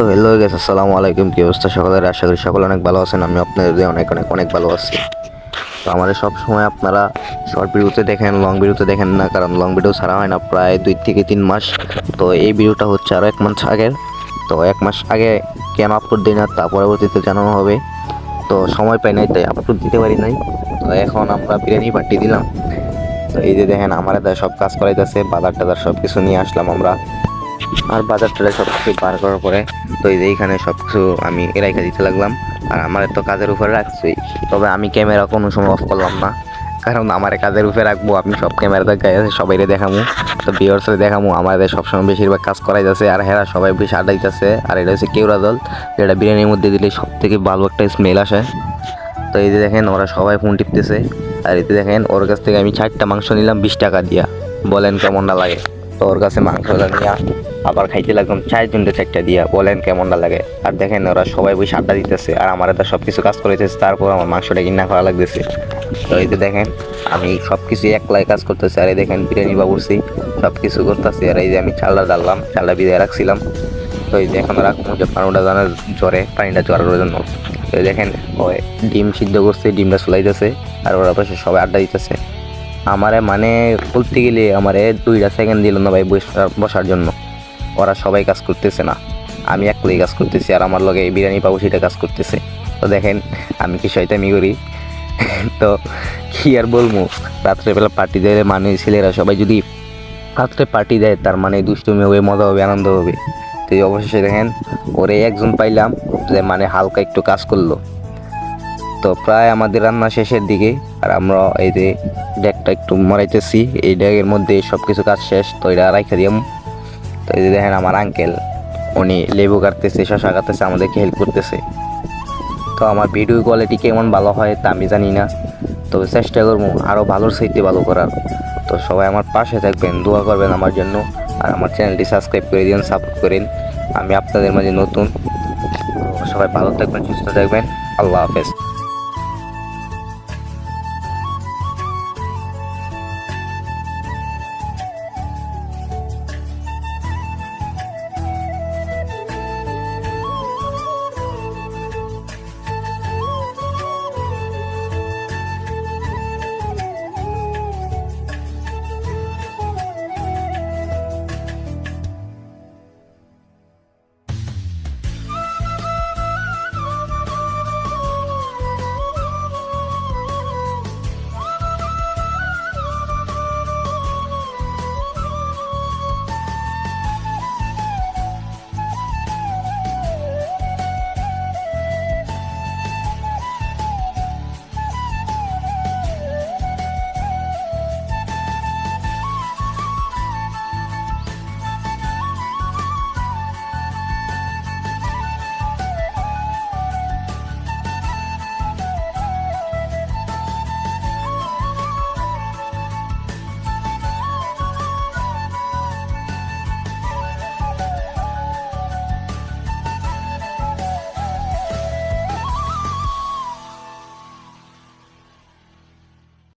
তো হ্যালো গেছে আসসালামু আলাইকুম, কি অবস্থা সকলের? আশা করি সকলে অনেক ভালো আছেন আমি আপনাদের অনেক অনেক অনেক ভালো আছি। তো আমাদের সব সময় আপনারা শর্ট ভিডিওতে দেখেন লং ভিডিওতে দেখেন না, কারণ লং ভিডিও ছাড়া হয় না, প্রায় দুই থেকে তিন মাস। তো এই ভিডিওটা হচ্ছে আরও এক মাস আগের। তো এক মাস আগে কেন আপলোড দিই না তা পরবর্তীতে জানানো হবে। তো সময় পাই নাই, তাই আপলোড দিতে পারি নাই। তো এখন আমরা বিরিয়ানি পার্টি দিলাম। তো এই যে দেখেন আমার সব কাজ করাইতেছে বাজার টাজার সব কিছু নিয়ে আসলাম আমরা। আর বাজার টাজার সব কিছু বার করার পরে তো এইখানে সব কিছু আমি রেখে দিতে লাগলাম। আর আমার তো কাজের উপরে রাখছি। তবে আমি ক্যামেরা কোনো সময় অফ করলাম না। কারণ আমার কাজের উপরে রাখব, আমি সব ক্যামেরা দেখাই সবাই দেখামু। তো বিয়ার্সে দেখামু, আমাদের সবসময় বেশিরভাগ কাজ করাই যাচ্ছে, আর হেরা সবাই বেশি আড্ডাইতেছে। আর এটা হচ্ছে কেউরা দল। এটা বিরিয়ানির মধ্যে দিলে সব থেকে ভালো একটা স্মেল আসে। তো এই যে দেখেন, ওরা সবাই ফোন টিপতেছে। আর এতে দেখেন, ওর কাছ থেকে আমি চারটা মাংস নিলাম, বিশ টাকা দিয়া। বলেন কেমনটা লাগে। তো ওর কাছে মাংসটা নিয়ে আবার খাইতে লাগলাম চারজনটা চারটা দিয়া, বলেন কেমনটা লাগে। আর দেখেন, ওরা সবাই বসে আড্ডা দিতেছে, আর আমার এটা সব কিছু কাজ করেছে তারপর আমার মাংসটা কিনা করা লাগতেছে। তো এই যে দেখেন, আমি সব কিছু একলাই কাজ করতেছি, আর এই দেখেন, বিরিয়ানি বাবুরছি সব কিছু করতেছি, আর এই যে আমি চালটা ডাললাম চালটা বিদায় রাখছিলাম। তো এই যে এখন রাখব যে পানুটা জানার জ্বরে, পানিটা জ্বরার জন্য। তো দেখেন, ওই ডিম সিদ্ধ করছে, ডিমটা চলাইতেছে আর ওরা পাশে সবাই আড্ডা দিতেছে। আমারে মানে বলতে গেলে আমারে দুইটা সেকেন্ড দিল না ভাই বসার জন্য। ওরা সবাই কাজ করতেছে না। আমি একলাই কাজ করতেছি আর আমার লগে বিরিয়ানি পাবো সেটা কাজ করতেছে। তো দেখেন, আমি কি শয়তামি করি? তো কি আর বলব? রাত্রেবেলা পার্টি দেয় মানে ছেলেরা সবাই যদি রাত্রে পার্টি দেয়, তার মানে দুষ্টুমি হবে, মজা হবে, আনন্দ হবে। তো এই অবশেষে দেখেন, ওরে একজন পাইলাম যে মানে হালকা একটু কাজ করল। তো প্রায় আমাদের রান্না শেষের দিকে আর আমরা এই যে ডেকটা একটু মরাইতেছি, এই ডেকের মধ্যে সব কিছু কাজ শেষ, তো এটা রাইখা দিয়াম। তো এই যে দেখেন আমার আঙ্কেল উনি লেবু কাটতেছে, শশা কাটতেছে, আমাদেরকে হেল্প করতেছে। তো আমার ভিডিও কোয়ালিটি কেমন ভালো হয় তা আমি জানি না, তবে চেষ্টা করব আরও ভালোর সাইতে ভালো করার। তো সবাই আমার পাশে থাকবেন, দোয়া করবেন আমার জন্য, আর আমার চ্যানেলটি সাবস্ক্রাইব করে দিন সাপোর্ট করেন। আমি আপনাদের মাঝে নতুন সবাই ভালো থাকবেন, সুস্থ থাকবেন, আল্লাহ হাফেজ।